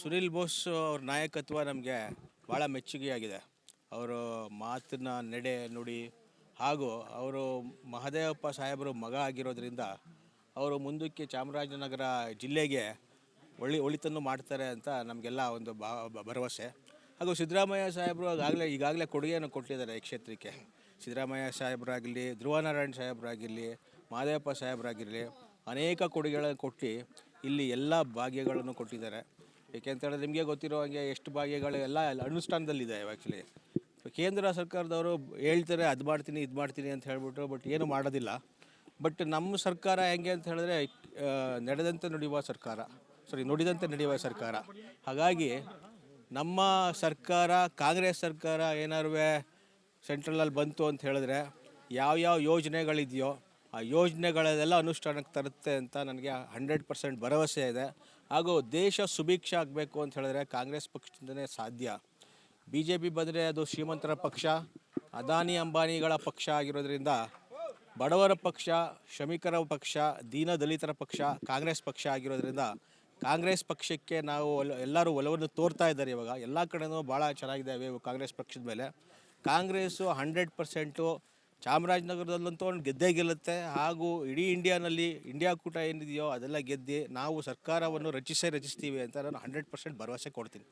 ಸುನಿಲ್ ಬೋಸ್ ಅವ್ರ ನಾಯಕತ್ವ ನಮಗೆ ಭಾಳ ಮೆಚ್ಚುಗೆಯಾಗಿದೆ. ಅವರು ಮಾತಿನ ನಡೆ ನುಡಿ ಹಾಗೂ ಅವರು ಮಹದೇವಪ್ಪ ಸಾಹೇಬರು ಮಗ ಆಗಿರೋದ್ರಿಂದ ಅವರು ಮುಂದಕ್ಕೆ ಚಾಮರಾಜನಗರ ಜಿಲ್ಲೆಗೆ ಒಳ್ಳೆ ಒಳಿತನ್ನು ಮಾಡ್ತಾರೆ ಅಂತ ನಮಗೆಲ್ಲ ಒಂದು ಭರವಸೆ. ಹಾಗೂ ಸಿದ್ದರಾಮಯ್ಯ ಸಾಹೇಬರು ಆಗಾಗಲೇ ಈಗಾಗಲೇ ಕೊಡುಗೆಯನ್ನು ಕೊಟ್ಟಿದ್ದಾರೆ ಈ ಕ್ಷೇತ್ರಕ್ಕೆ. ಸಿದ್ದರಾಮಯ್ಯ ಸಾಹೇಬರಾಗಲಿ, ಧ್ರುವನಾರಾಯಣ ಸಾಹೇಬರಾಗಿರಲಿ ಮಹದೇವಪ್ಪ ಸಾಹೇಬರಾಗಿರಲಿ ಅನೇಕ ಕೊಡುಗೆಗಳನ್ನು ಕೊಟ್ಟು ಇಲ್ಲಿ ಎಲ್ಲ ಭಾಗ್ಯಗಳನ್ನು ಕೊಟ್ಟಿದ್ದಾರೆ. ಹೇಳಿದ್ರೆ ನಿಮಗೆ ಗೊತ್ತಿರೋ ಹಾಗೆ ಎಷ್ಟು ಭಾಗ್ಯಗಳು ಎಲ್ಲ ಅನುಷ್ಠಾನದಲ್ಲಿದೆ ಆ್ಯಕ್ಚುಲಿ ಕೇಂದ್ರ ಸರ್ಕಾರದವರು ಹೇಳ್ತಾರೆ, ಅದು ಮಾಡ್ತೀನಿ, ಇದು ಮಾಡ್ತೀನಿ ಅಂತ ಹೇಳ್ಬಿಟ್ಟು ಬಟ್ ಏನು ಮಾಡೋದಿಲ್ಲ. ಬಟ್ ನಮ್ಮ ಸರ್ಕಾರ ಹೆಂಗೆ ಅಂತ ಹೇಳಿದ್ರೆ ನಡೆದಂತೆ ನುಡಿಯುವ ಸರ್ಕಾರ. ಸಾರಿ ನುಡಿದಂತೆ ನಡೆಯುವ ಸರ್ಕಾರ. ಹಾಗಾಗಿ ನಮ್ಮ ಸರ್ಕಾರ, ಕಾಂಗ್ರೆಸ್ ಸರ್ಕಾರ ಏನಾರು ಸೆಂಟ್ರಲಲ್ಲಿ ಬಂತು ಅಂತ ಹೇಳಿದ್ರೆ ಯಾವ್ಯಾವ ಯೋಜನೆಗಳಿದೆಯೋ, ಆ ಯೋಜನೆಗಳೆಲ್ಲ ಅನುಷ್ಠಾನಕ್ಕೆ ತರುತ್ತೆ ಅಂತ ನನಗೆ ಹಂಡ್ರೆಡ್ ಪರ್ಸೆಂಟ್ ಭರವಸೆ ಇದೆ. ಹಾಗೂ ದೇಶ ಸುಭಿಕ್ಷ ಆಗಬೇಕು ಅಂತ ಹೇಳಿದ್ರೆ ಕಾಂಗ್ರೆಸ್ ಪಕ್ಷದಿಂದನೇ ಸಾಧ್ಯ. ಬಿ ಜೆ ಪಿ ಬಂದರೆ ಅದು ಶ್ರೀಮಂತರ ಪಕ್ಷ, ಅದಾನಿ ಅಂಬಾನಿಗಳ ಪಕ್ಷ ಆಗಿರೋದ್ರಿಂದ ಬಡವರ ಪಕ್ಷ, ಶ್ರಮಿಕರ ಪಕ್ಷ, ದೀನ ದಲಿತರ ಪಕ್ಷ, ಕಾಂಗ್ರೆಸ್ ಪಕ್ಷ ಆಗಿರೋದ್ರಿಂದ ಕಾಂಗ್ರೆಸ್ ಪಕ್ಷಕ್ಕೆ ನಾವು ಎಲ್ಲರೂ ಒಲವನ್ನು ತೋರ್ತಾ ಇದ್ದಾರೆ ಇವಾಗ. ಎಲ್ಲ ಕಡೆಯೂ ಭಾಳ ಚೆನ್ನಾಗಿದ್ದಾವೆ ಇವು ಕಾಂಗ್ರೆಸ್ ಪಕ್ಷದ ಮೇಲೆ. ಕಾಂಗ್ರೆಸ್ಸು ಹಂಡ್ರೆಡ್ ಪರ್ಸೆಂಟು ಚಾಮರಾಜನಗರದಲ್ಲಂತೂ ಒಂದು ಗೆದ್ದೇ ಗೆಲ್ಲುತ್ತೆ. ಹಾಗೂ ಇಡೀ ಇಂಡಿಯಾನಲ್ಲಿ ಇಂಡಿಯಾ ಕೂಟ ಏನಿದೆಯೋ ಅದೆಲ್ಲ ಗೆದ್ದು ನಾವು ಸರ್ಕಾರವನ್ನು ರಚಿಸೇ ರಚಿಸ್ತೀವಿ ಅಂತ ನಾನು ಹಂಡ್ರೆಡ್ ಪರ್ಸೆಂಟ್ ಭರವಸೆ ಕೊಡ್ತೀನಿ.